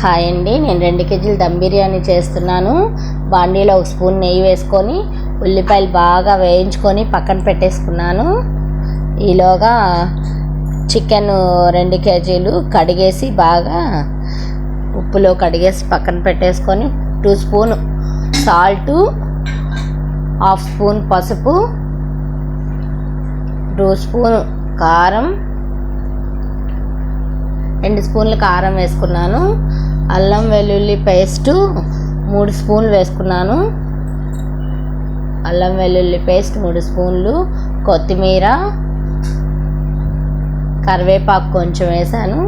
Hi అండి. నేను రెండు కేజీలు దమ్ బిర్యానీ చేస్తున్నాను. బాండీలో ఒక స్పూన్ నెయ్యి వేసుకొని ఉల్లిపాయలు బాగా వేయించుకొని పక్కన పెట్టేసుకున్నాను. ఈలోగా చికెన్ రెండు కేజీలు కడిగేసి బాగా ఉప్పులో కడిగేసి పక్కన పెట్టేసుకొని two spoon salt half spoon పసుపు టూ స్పూన్ కారం రెండు స్పూన్లు కారం వేసుకున్నాను. అల్లం వెల్లుల్లి పేస్టు మూడు స్పూన్లు వేసుకున్నాను. అల్లం వెల్లుల్లి పేస్ట్ మూడు స్పూన్లు కొత్తిమీర కరివేపాకు కొంచెం వేసాను.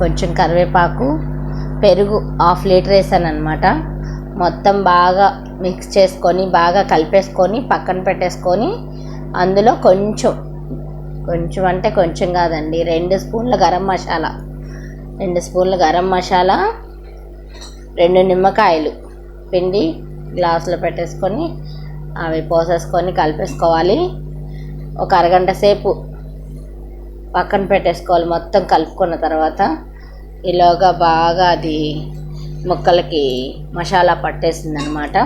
కొంచెం కరివేపాకు పెరుగు హాఫ్ లీటర్ వేసాను అనమాట మొత్తం బాగా మిక్స్ చేసుకొని బాగా కలిపేసుకొని పక్కన పెట్టేసుకొని అందులో కొంచెం కొంచెం అంటే కొంచెం కాదండి రెండు స్పూన్ల గరం మసాలా. రెండు స్పూన్ల గరం మసాలా రెండు నిమ్మకాయలు. పిండి గ్లాసులో పెట్టేసుకొని అవి పోసేసుకొని కలిపేసుకోవాలి. ఒక అరగంట సేపు పక్కన పెట్టేసుకోవాలి మొత్తం కలుపుకున్న తర్వాత. ఈలోగా బాగా అది ముక్కలకి మసాలా పట్టేసింది అనమాట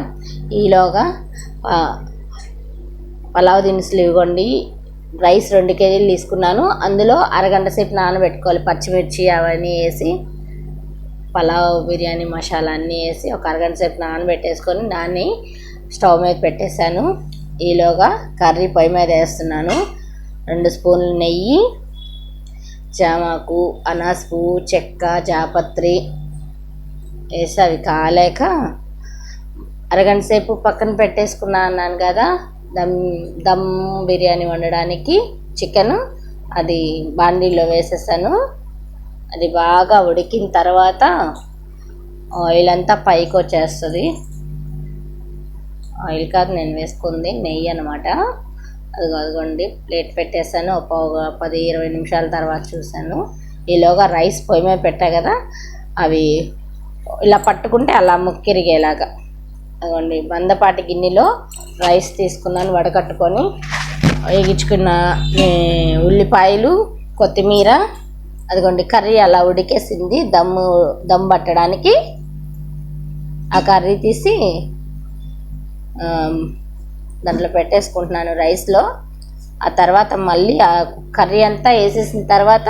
ఈలోగా పలావ్ దినుసులు ఇవ్వండి రైస్ రెండు కేజీలు తీసుకున్నాను. అందులో అరగంట సేపు నానబెట్టుకోవాలి. పచ్చిమిర్చి అవన్నీ వేసి పలావ్ బిర్యానీ మసాలా అన్నీ వేసి ఒక అరగంట సేపు నానబెట్టేసుకొని దాన్ని స్టవ్ మీద పెట్టేశాను. ఈలోగా కర్రీ పొయ్యి మీద వేస్తున్నాను. రెండు స్పూన్లు నెయ్యి జామాకు అనాస్ పువ్వు చెక్క జాపత్రి వేసి అవి కాలేక అరగంట సేపు పక్కన పెట్టేసుకున్నా అన్నాను కదా. దమ్ దమ్ బిర్యానీ వండడానికి చికెన్ అది బాండీలో వేసేసాను. అది బాగా ఉడికిన తర్వాత ఆయిల్ అంతా పైకి వచ్చేస్తుంది. ఆయిల్ కాదు నేను వేసుకుంది నెయ్యి అనమాట అది అదిగోండి ప్లేట్ పెట్టేసాను. ఒక పది ఇరవై నిమిషాల తర్వాత చూశాను ఈలోగా రైస్ పొయ్యి మీద పెట్టా కదా అవి ఇలా పట్టుకుంటే అలా ముక్కిరిగేలాగా. అదిగోండి మందపాటి గిన్నెలో రైస్ తీసుకున్నాను వడకట్టుకొని. వేగించుకున్న ఉల్లిపాయలు కొత్తిమీర అదిగోండి కర్రీ అలా ఉడికేసింది. దమ్ము దమ్ పట్టడానికి ఆ కర్రీ తీసి దాంట్లో పెట్టేసుకుంటున్నాను రైస్లో. ఆ తర్వాత మళ్ళీ ఆ కర్రీ అంతా వేసేసిన తర్వాత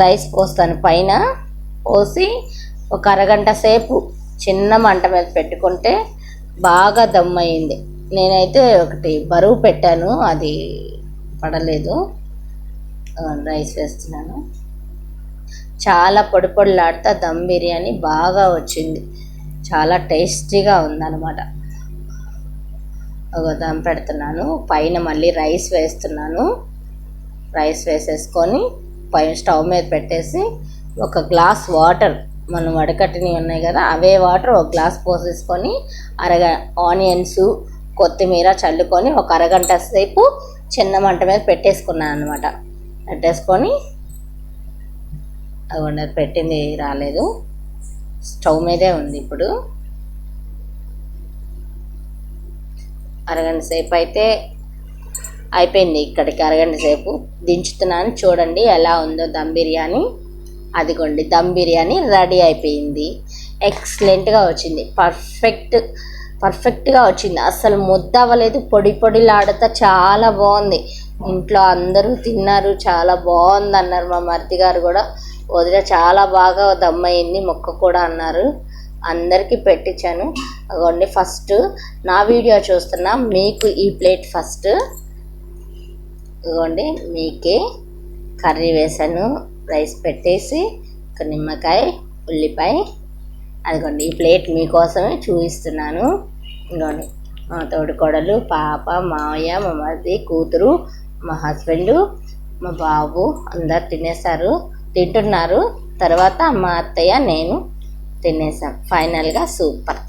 రైస్ పోస్తాను పైన. పోసి ఒక అరగంట సేపు చిన్న మంట మీద పెట్టుకుంటే బాగా దమ్ అయింది నేనైతే ఒకటి బరువు పెట్టాను అది పడలేదు. రైస్ వేస్తున్నాను. చాలా పొడి పొడిలాడుతా దమ్ బిర్యానీ బాగా వచ్చింది. చాలా టేస్టీగా ఉందన్నమాట. ఒక దమ్ పెడుతున్నాను పైన మళ్ళీ రైస్ వేస్తున్నాను. రైస్ వేసేసుకొని పైన స్టవ్ మీద పెట్టేసి ఒక గ్లాస్ వాటర్ మనం వడకట్టినవి ఉన్నాయి కదా అవే వాటర్ ఒక గ్లాస్ పోసేసుకొని అరగ ఆనియన్స్ కొత్తిమీర చల్లుకొని ఒక అరగంట సేపు చిన్న మంట మీద పెట్టేసుకున్నాను అనమాట పెట్టేసుకొని అదిగోండి అది పెట్టింది రాలేదు. స్టవ్ మీదే ఉంది ఇప్పుడు. అరగంట సేపు అయితే అయిపోయింది ఇక్కడికి. అరగంట సేపు దించుతున్నాను. చూడండి ఎలా ఉందో దమ్ బిర్యానీ. అదిగోండి దమ్ బిర్యానీ రెడీ అయిపోయింది. ఎక్సలెంట్గా వచ్చింది. పర్ఫెక్ట్ పర్ఫెక్ట్గా వచ్చింది. అసలు ముద్ద అవ్వలేదు పొడి పొడిలాడతా చాలా బాగుంది. ఇంట్లో అందరూ తిన్నారు చాలా బాగుంది అన్నారు మా మరిది గారు కూడా. వదిన చాలా బాగా దమ్మయింది మొక్క కూడా అన్నారు. అందరికీ పెట్టించాను. అదిగోండి ఫస్ట్ నా వీడియో చూస్తున్నా మీకు ఈ ప్లేట్ ఫస్ట్ ఇదిగోండి మీకే కర్రీ వేసాను రైస్ పెట్టేసి ఒక నిమ్మకాయ ఉల్లిపాయ అదిగోండి ఈ ప్లేట్ మీకోసమే చూపిస్తున్నాను. ఇదిగోండి మా తోడుకోడలు పాప మావయ్య మా మరిది కూతురు మా హస్బెండ్ మా బాబు అందరు తినేసారు తింటున్నారు. తర్వాత మా అత్తయ్య నేను తినేసాం ఫైనల్గా సూపర్.